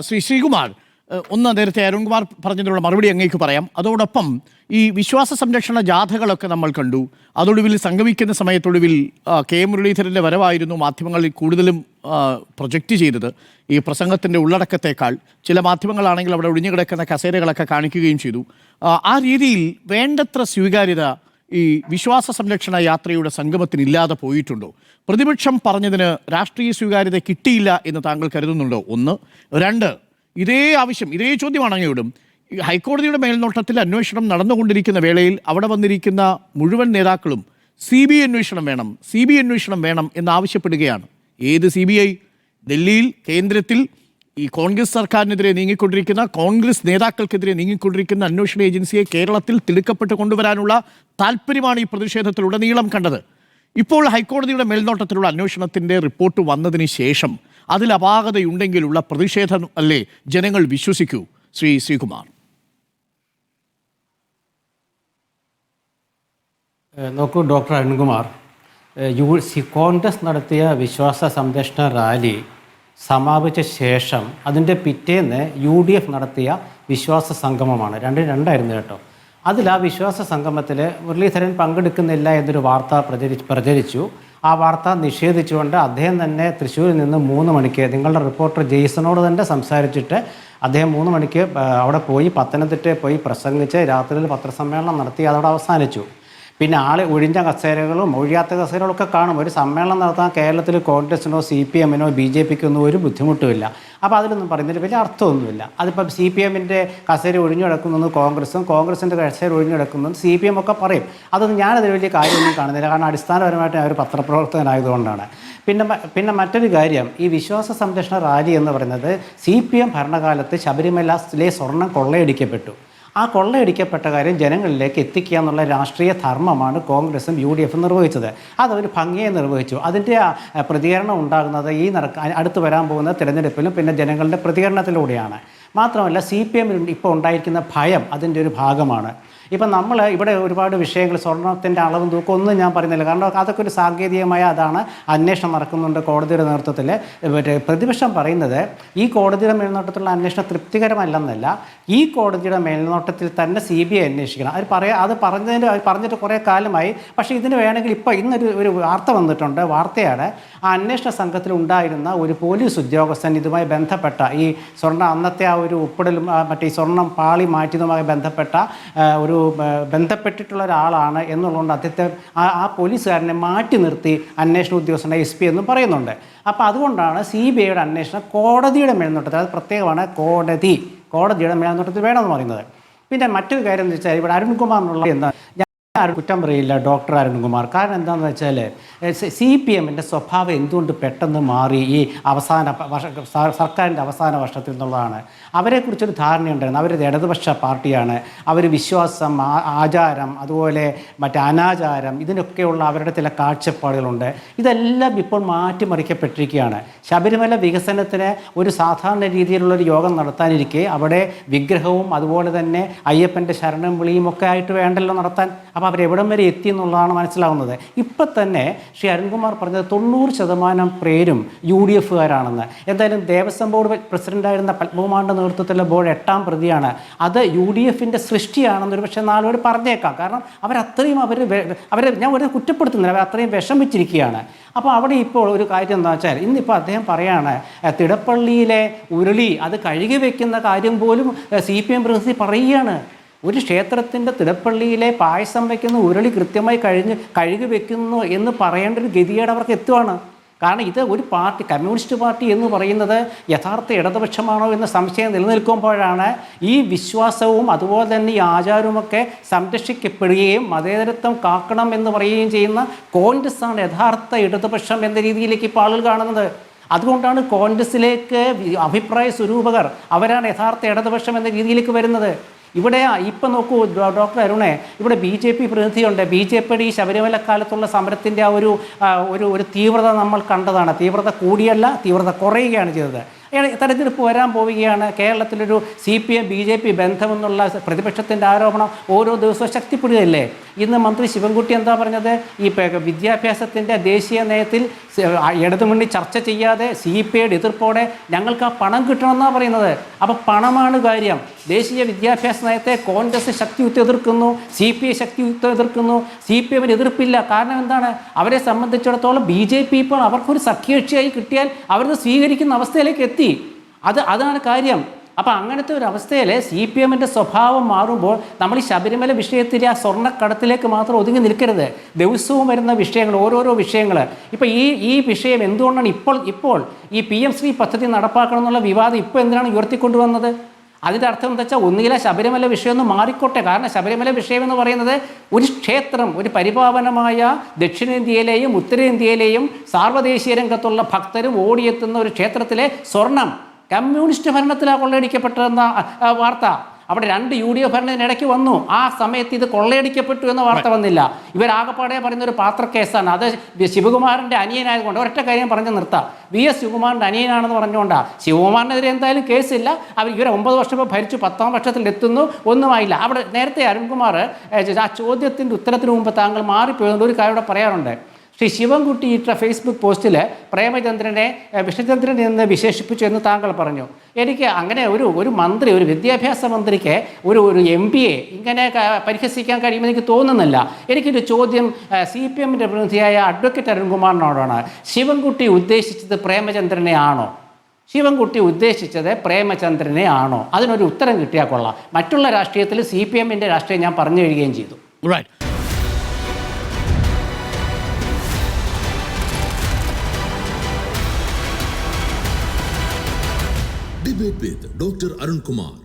ശ്രീ ശ്രീകുമാർ ഒന്ന് നേരത്തെ അരുൺകുമാർ പറഞ്ഞതിനുള്ള മറുപടി അങ്ങേക്ക് പറയാം. അതോടൊപ്പം ഈ വിശ്വാസ സംരക്ഷണ ജാഥകളൊക്കെ നമ്മൾ കണ്ടു. അതൊടുവിൽ സംഗമിക്കുന്ന സമയത്തൊടുവിൽ കെ മുരളീധരന്റെ വരവായിരുന്നു മാധ്യമങ്ങളിൽ കൂടുതലും പ്രൊജക്റ്റ് ചെയ്തത്. ഈ പ്രസംഗത്തിന്റെ ഉള്ളടക്കത്തേക്കാൾ ചില മാധ്യമങ്ങളാണെങ്കിൽ അവിടെ ഒഴിഞ്ഞുകിടക്കുന്ന കസേരകളൊക്കെ കാണിക്കുകയും ചെയ്തു. ആ രീതിയിൽ വേണ്ടത്ര സ്വീകാര്യത ഈ വിശ്വാസ സംരക്ഷണ യാത്രയുടെ സംഗമത്തിന് ഇല്ലാതെ പോയിട്ടുണ്ടോ? പ്രതിപക്ഷം പറഞ്ഞതിന് രാഷ്ട്രീയ സ്വീകാര്യത കിട്ടിയില്ല എന്ന് താങ്കൾ കരുതുന്നുണ്ടോ? ഒന്ന്. രണ്ട്. ഇതേ ആവശ്യം ഇതേ ചോദ്യമാണ് അങ്ങയോടും. ഹൈക്കോടതിയുടെ മേൽനോട്ടത്തിൽ അന്വേഷണം നടന്നുകൊണ്ടിരിക്കുന്ന വേളയിൽ അവിടെ വന്നിരിക്കുന്ന മുഴുവൻ നേതാക്കളും സി ബി അന്വേഷണം വേണം സി ബി അന്വേഷണം വേണം എന്നാവശ്യപ്പെടുകയാണ് ഏത് സി ബി ഐ? ഡൽഹിയിൽ കേന്ദ്രത്തിൽ ഈ കോൺഗ്രസ് സർക്കാരിനെതിരെ നീങ്ങിക്കൊണ്ടിരിക്കുന്ന കോൺഗ്രസ് നേതാക്കൾക്കെതിരെ നീങ്ങിക്കൊണ്ടിരിക്കുന്ന അന്വേഷണ ഏജൻസിയെ കേരളത്തിൽ തിടുക്കപ്പെട്ട് കൊണ്ടുവരാനുള്ള താല്പര്യമാണ് ഈ പ്രതിഷേധത്തിലുടനീളം കണ്ടത്. ഇപ്പോൾ ഹൈക്കോടതിയുടെ മേൽനോട്ടത്തിലുള്ള അന്വേഷണത്തിന്റെ റിപ്പോർട്ട് വന്നതിന് ശേഷം അതിൽ അപാകതയുണ്ടെങ്കിലുള്ള പ്രതിഷേധം അല്ലേ ജനങ്ങൾ വിശ്വസിക്കൂ. ശ്രീ ശ്രീകുമാർ. നോക്കൂ ഡോക്ടർ അരുൺകുമാർ. യു കോൺഗ്രസ് നടത്തിയ വിശ്വാസ സംരക്ഷണ റാലി സമാപിച്ച ശേഷം അതിന്റെ പിറ്റേന്ന് യു ഡി എഫ് നടത്തിയ വിശ്വാസ സംഗമമാണ്. രണ്ട് രണ്ടായിരുന്നു കേട്ടോ. അതിൽ ആ വിശ്വാസ സംഗമത്തിൽ മുരളീധരൻ പങ്കെടുക്കുന്നില്ല എന്നൊരു വാർത്ത പ്രചരി പ്രചരിച്ചു. ആ വാർത്ത നിഷേധിച്ചുകൊണ്ട് അദ്ദേഹം തന്നെ തൃശ്ശൂരിൽ നിന്ന് മൂന്ന് മണിക്ക് നിങ്ങളുടെ റിപ്പോർട്ടർ ജെയ്സണോട് തന്നെ സംസാരിച്ചിട്ട് അദ്ദേഹം മൂന്ന് മണിക്ക് അവിടെ പോയി പത്തനംതിട്ടയിൽ പോയി പ്രസംഗിച്ച് രാത്രിയിൽ പത്രസമ്മേളനം നടത്തി അതവിടെ അവസാനിച്ചു. പിന്നെ ആൾ ഒഴിഞ്ഞ കസേരകളും ഒഴിയാത്ത കസേരകളും ഒക്കെ കാണും. ഒരു സമ്മേളനം നടത്താൻ കേരളത്തിൽ കോൺഗ്രസിനോ സി പി എമ്മിനോ ബി ജെ പിക്കോ ഒന്നും ഒരു ബുദ്ധിമുട്ടുമില്ല. അപ്പോൾ അതിലൊന്നും പറയുന്നതിൽ വലിയ അർത്ഥമൊന്നുമില്ല. അതിപ്പം സി പി എമ്മിന്റെ കസേര ഒഴിഞ്ഞു കിടക്കുന്നു കോൺഗ്രസും കോൺഗ്രസിന്റെ കസേര ഒഴിഞ്ഞു കിടക്കുന്നു സി പി എം ഒക്കെ പറയും. അതൊന്നും ഞാനതിൽ വലിയ കാര്യമൊന്നും കാണുന്നില്ല. കാരണം അടിസ്ഥാനപരമായിട്ട് ഞാൻ ഒരു പത്രപ്രവർത്തകനായതുകൊണ്ടാണ്. പിന്നെ പിന്നെ മറ്റൊരു കാര്യം. ഈ വിശ്വാസ സംരക്ഷണ റാലി എന്ന് പറയുന്നത് സി പി എം ഭരണകാലത്ത് ശബരിമലയിലെ സ്വർണം കൊള്ളയടിക്കപ്പെട്ടു. ആ കൊള്ളയടിക്കപ്പെട്ട കാര്യം ജനങ്ങളിലേക്ക് എത്തിക്കുക എന്നുള്ള രാഷ്ട്രീയ ധർമ്മമാണ് കോൺഗ്രസും യു ഡി എഫും നിർവഹിച്ചത്. അതവർ ഭംഗിയെ നിർവഹിച്ചു. അതിന്റെ പ്രതികരണം ഉണ്ടാകുന്നത് ഈ നടക്ക അടുത്ത് വരാൻ പോകുന്ന തിരഞ്ഞെടുപ്പിലും പിന്നെ ജനങ്ങളുടെ പ്രതികരണത്തിലൂടെയാണ്. മാത്രമല്ല സി പി എമ്മിൽ ഇപ്പോൾ ഉണ്ടായിരിക്കുന്ന ഭയം അതിന്റെ ഒരു ഭാഗമാണ്. ഇപ്പം നമ്മൾ ഇവിടെ ഒരുപാട് വിഷയങ്ങൾ സ്വർണത്തിന്റെ അളവും തൂക്കം ഒന്നും ഞാൻ പറയുന്നില്ല. കാരണം അതൊക്കെ ഒരു സാങ്കേതികമായ അതാണ് അന്വേഷണം നടക്കുന്നുണ്ട് കോടതിയുടെ നേതൃത്വത്തിൽ. മറ്റേ പ്രതിപക്ഷം പറയുന്നത് ഈ കോടതിയുടെ മേൽനോട്ടത്തിലുള്ള അന്വേഷണം തൃപ്തികരമല്ലെന്നല്ല. ഈ കോടതിയുടെ മേൽനോട്ടത്തിൽ തന്നെ സി ബി ഐ അന്വേഷിക്കണം. അത് പറയാ അത് പറഞ്ഞതിന് പറഞ്ഞിട്ട് കുറേ കാലമായി. പക്ഷേ ഇതിന് വേണമെങ്കിൽ ഇപ്പോൾ ഇന്നൊരു ഒരു വാർത്ത വന്നിട്ടുണ്ട്. വാർത്തയാണ് ആ അന്വേഷണ സംഘത്തിൽ ഉണ്ടായിരുന്ന ഒരു പോലീസ് ഉദ്യോഗസ്ഥൻ ഇതുമായി ബന്ധപ്പെട്ട ഈ സ്വർണ അന്നത്തെ ആ ഒരു ഉപ്പിടലും മറ്റേ സ്വർണം പാളി മാറ്റിയതുമായി ബന്ധപ്പെട്ട ഒരു ബന്ധപ്പെട്ടിട്ടുള്ള ഒരാളാണ് എന്നുള്ളതുകൊണ്ട് അദ്ദേഹത്തെ ആ പോലീസുകാരനെ മാറ്റി നിർത്തി അന്വേഷണ ഉദ്യോഗസ്ഥനെ എസ് പി എന്നും പറയുന്നുണ്ട്. അപ്പോൾ അതുകൊണ്ടാണ് സി ബി ഐയുടെ അന്വേഷണം കോടതിയുടെ മേൽനോട്ടത്തിൽ അത് പ്രത്യേകമാണ് കോടതി. കോടതിയുടെ മേൽനോട്ടത്തിൽ വേണമെന്ന് പറയുന്നത്. പിന്നെ മറ്റൊരു കാര്യം എന്ന് വെച്ചാൽ ഇവിടെ അരുൺകുമാറിനുള്ള എന്താ കുറ്റം പറയില്ല ഡോക്ടർ അരുൺകുമാർ കാരണം എന്താണെന്ന് വെച്ചാൽ സി പി എമ്മിന്റെ സ്വഭാവം എന്തുകൊണ്ട് പെട്ടെന്ന് മാറി ഈ അവസാന വർഷ സർക്കാരിന്റെ അവസാന വർഷത്തിൽ എന്നുള്ളതാണ്. അവരെക്കുറിച്ചൊരു ധാരണയുണ്ടായിരുന്നു. അവരൊരു ഇടതുപക്ഷ പാർട്ടിയാണ്. അവർ വിശ്വാസം ആചാരം അതുപോലെ മറ്റേ അനാചാരം ഇതിനൊക്കെയുള്ള അവരുടെ ചില കാഴ്ചപ്പാടുകളുണ്ട്. ഇതെല്ലാം ഇപ്പോൾ മാറ്റിമറിക്കപ്പെട്ടിരിക്കുകയാണ്. ശബരിമല വികസനത്തിന് ഒരു സാധാരണ രീതിയിലുള്ളൊരു യോഗം നടത്താനിരിക്കെ അവിടെ വിഗ്രഹവും അതുപോലെ തന്നെ അയ്യപ്പന്റെ ശരണം വിളിയും ഒക്കെ ആയിട്ട് വേണ്ടല്ലോ നടത്താൻ. അപ്പോൾ അവരെവിടം വരെ എത്തി എന്നുള്ളതാണ് മനസ്സിലാവുന്നത് ഇപ്പം തന്നെ ശ്രീ അരുൺകുമാർ പറഞ്ഞത് തൊണ്ണൂറ് ശതമാനം പേരും യു ഡി എഫുകാരാണെന്ന്. എന്തായാലും ദേവസ്വം ബോർഡ് പ്രസിഡന്റായിരുന്ന പത്മകുമാറിന്റെ നേതൃത്വത്തിലുള്ള ബോർഡ് എട്ടാം പ്രതിയാണ്. അത് യു ഡി എഫിന്റെ സൃഷ്ടിയാണെന്നൊരു പക്ഷേ നാളോട് പറഞ്ഞേക്കാം. കാരണം അവരത്രയും അവർ അവരെ ഞാൻ ഒരു കുറ്റപ്പെടുത്തുന്നില്ല. അവർ അത്രയും വിഷമിച്ചിരിക്കുകയാണ്. അപ്പോൾ അവിടെ ഇപ്പോൾ ഒരു കാര്യം എന്താ വെച്ചാൽ ഇന്നിപ്പോൾ അദ്ദേഹം പറയാണ് തിടപ്പള്ളിയിലെ ഉരുളി അത് കഴുകി വെക്കുന്ന കാര്യം പോലും സി പി എം പ്രതിനിധി പറയുകയാണ്. ഒരു ക്ഷേത്രത്തിന്റെ തിടപ്പള്ളിയിലെ പായസം വയ്ക്കുന്ന ഉരുളി കൃത്യമായി കഴിഞ്ഞ് കഴുകി വെക്കുന്നു എന്ന് പറയേണ്ട ഒരു ഗതികേട് അവർക്ക് എത്തുവാണ്. കാരണം ഇത് ഒരു പാർട്ടി കമ്മ്യൂണിസ്റ്റ് പാർട്ടി എന്ന് പറയുന്നത് യഥാർത്ഥ ഇടതുപക്ഷമാണോ എന്ന സംശയം നിലനിൽക്കുമ്പോഴാണ് ഈ വിശ്വാസവും അതുപോലെ തന്നെ ഈ ആചാരവുമൊക്കെ സംരക്ഷിക്കപ്പെടുകയും മതേതരത്വം കാക്കണം എന്ന് പറയുകയും ചെയ്യുന്ന കോൺഗ്രസ്സാണ് യഥാർത്ഥ ഇടതുപക്ഷം എന്ന രീതിയിലേക്ക് ഇപ്പോൾ ആളുകൾ കാണുന്നത്. അതുകൊണ്ടാണ് കോൺഗ്രസിലേക്ക് അഭിപ്രായ സ്വരൂപകർ അവരാണ് യഥാർത്ഥ ഇടതുപക്ഷം എന്ന രീതിയിലേക്ക് വരുന്നത്. ഇവിടെ ഇപ്പം നോക്കൂ ഡോക്ടർ അരുണേ ഇവിടെ ബി ജെ പി പ്രതിനിധിയുണ്ട്. ബി ജെ പിയുടെ ഈ ശബരിമല കാലത്തുള്ള സമരത്തിന്റെ ആ ഒരു ഒരു ഒരു തീവ്രത നമ്മൾ കണ്ടതാണ്. തീവ്രത കൂടിയല്ല തീവ്രത കുറയുകയാണ് ചെയ്തത്. തെരഞ്ഞെടുപ്പ് വരാൻ പോവുകയാണ്. കേരളത്തിലൊരു C P M B J P ബന്ധമെന്നുള്ള പ്രതിപക്ഷത്തിന്റെ ആരോപണം ഓരോ ദിവസവും ശക്തിപ്പെടുകയല്ലേ? ഇന്ന് മന്ത്രി ശിവൻകുട്ടി എന്താ പറഞ്ഞത്? ഈ വിദ്യാഭ്യാസത്തിന്റെ ദേശീയ നയത്തിൽ ഇടതുമുന്നണി ചർച്ച ചെയ്യാതെ സി പി ഐയുടെ എതിർപ്പോടെ ഞങ്ങൾക്ക് ആ പണം കിട്ടണമെന്നാണ് പറയുന്നത്. അപ്പോൾ പണമാണ് കാര്യം. ദേശീയ വിദ്യാഭ്യാസ നയത്തെ കോൺഗ്രസ് ശക്തിയുക്തം എതിർക്കുന്നു സി പി ഐ ശക്തിയുക്തം എതിർക്കുന്നു സി പി എമ്മിന് എതിർപ്പില്ല. കാരണം എന്താണ്? അവരെ സംബന്ധിച്ചിടത്തോളം ബി ജെ പി ഇപ്പോൾ അവർക്കൊരു സഖ്യകക്ഷിയായി കിട്ടിയാൽ അവരത് സ്വീകരിക്കുന്ന അവസ്ഥയിലേക്ക് എത്തി. അത് അതാണ് കാര്യം. അപ്പോൾ അങ്ങനത്തെ ഒരു അവസ്ഥയിൽ സി പി എമ്മിന്റെ സ്വഭാവം മാറുമ്പോൾ നമ്മൾ ഈ ശബരിമല വിഷയത്തിലെ ആ സ്വർണക്കടത്തിലേക്ക് മാത്രം ഒതുങ്ങി നിൽക്കരുത്. ദിവസവും വരുന്ന വിഷയങ്ങൾ ഓരോരോ വിഷയങ്ങൾ ഇപ്പോൾ ഈ ഈ വിഷയം എന്തുകൊണ്ടാണ് ഇപ്പോൾ ഇപ്പോൾ ഈ പി എം ശ്രീ പദ്ധതി നടപ്പാക്കണം എന്നുള്ള വിവാദം ഇപ്പോൾ എന്തിനാണ് ഉയർത്തിക്കൊണ്ടുവന്നത്? അതിന്റെ അർത്ഥം എന്താ വെച്ചാൽ ഒന്നുകിലെ ശബരിമല വിഷയം ഒന്ന് മാറിക്കോട്ടെ. കാരണം ശബരിമല വിഷയം എന്ന് പറയുന്നത് ഒരു ക്ഷേത്രം ഒരു പരിപാവനമായ ദക്ഷിണേന്ത്യയിലെയും ഉത്തരേന്ത്യയിലെയും സാർവദേശീയ രംഗത്തുള്ള ഭക്തരും ഓടിയെത്തുന്ന ഒരു ക്ഷേത്രത്തിലെ സ്വർണം. കമ്മ്യൂണിസ്റ്റ് ഭരണത്തിലാണ് കൊള്ളയടിക്കപ്പെട്ടതെന്ന വാർത്ത. അവിടെ രണ്ട് യു ഡി എഫ് ഭരണത്തിനിടയ്ക്ക് വന്നു. ആ സമയത്ത് ഇത് കൊള്ളയടിക്കപ്പെട്ടു എന്ന വാർത്ത വന്നില്ല. ഇവരാകപ്പാടെ പറയുന്ന ഒരു പാത്രക്കേസാണ്. അത് ശിവകുമാറിന്റെ അനിയനായതുകൊണ്ട് ഒരൊറ്റ കാര്യം പറഞ്ഞ് നിർത്താം. വി എസ് ശിവകുമാറിന്റെ അനിയനാണെന്ന് പറഞ്ഞുകൊണ്ടാണ് ശിവകുമാറിനെതിരെ എന്തായാലും കേസില്ല. അവർ ഇവരെ ഒമ്പത് വർഷം ഇപ്പോൾ ഭരിച്ചു പത്താം വർഷത്തിൽ എത്തുന്നു ഒന്നുമായില്ല അവിടെ നേരത്തെ അരുൺകുമാർ ആ ചോദ്യത്തിന്റെ ഉത്തരത്തിന് മുമ്പ് താങ്കൾ മാറിപ്പോയതുകൊണ്ട് ഒരു കാര്യം ഇവിടെ പറയാറുണ്ട്. ശ്രീ ശിവൻകുട്ടി ഇട്ട ഫേസ്ബുക്ക് പോസ്റ്റിൽ പ്രേമചന്ദ്രനെ വിഷ്ണുചന്ദ്രൻ എന്ന് വിശേഷിപ്പിച്ചു എന്ന് താങ്കൾ പറഞ്ഞു. എനിക്ക് അങ്ങനെ ഒരു ഒരു മന്ത്രി ഒരു വിദ്യാഭ്യാസ മന്ത്രിക്ക് ഒരു ഒരു എം പി എ ഇങ്ങനെ പരിഹസിക്കാൻ കഴിയുമെന്ന് എനിക്ക് തോന്നുന്നില്ല. എനിക്കൊരു ചോദ്യം സി പി എമ്മിന്റെ പ്രതിനിധിയായ അഡ്വക്കേറ്റ് അരുൺകുമാറിനോടാണ്. ശിവൻകുട്ടി ഉദ്ദേശിച്ചത് പ്രേമചന്ദ്രനെ ആണോ? ശിവൻകുട്ടി ഉദ്ദേശിച്ചത് പ്രേമചന്ദ്രനെ ആണോ? അതിനൊരു ഉത്തരം കിട്ടിയാൽ കൊള്ളാം. മറ്റുള്ള രാഷ്ട്രീയത്തിൽ സി പി എമ്മിന്റെ രാഷ്ട്രീയം ഞാൻ പറഞ്ഞു കഴിയുകയും ചെയ്തു. Debate with doctor Arunkumar.